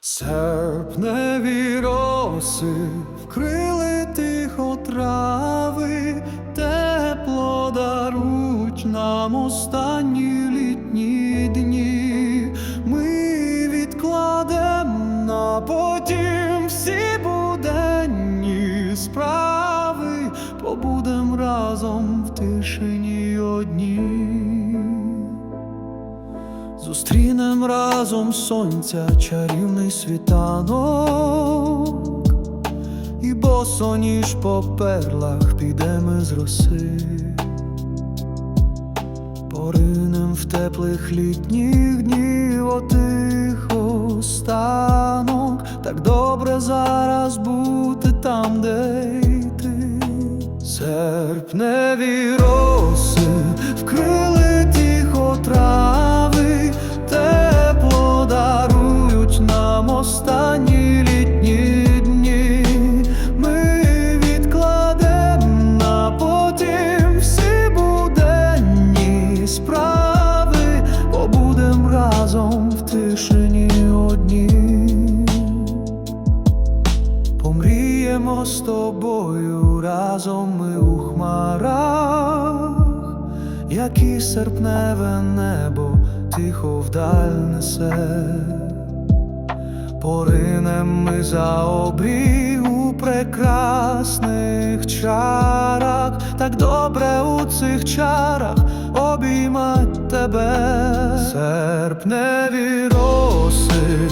Серпневі роси вкрили тихо трави, тепло даруть нам останні літні дні. Ми відкладем на потім всі буденні справи, побудем разом в тишині Зустрінем разом сонця чарівний світанок, і босоніж по перлах підемо з роси, поринем в теплих літніх днів отих останок, так добре зараз бути там, де й ти. Серпневі роси вкрили тихо трави, З тобою разом ми у хмарах, які серпневе небо тихо вдаль несе, поринем ми за обрій у прекрасних чарах, так добре у цих чарах обіймать тебе, серпневі роси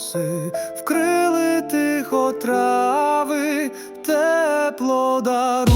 роси, вкрили тихо трави, тепло дару.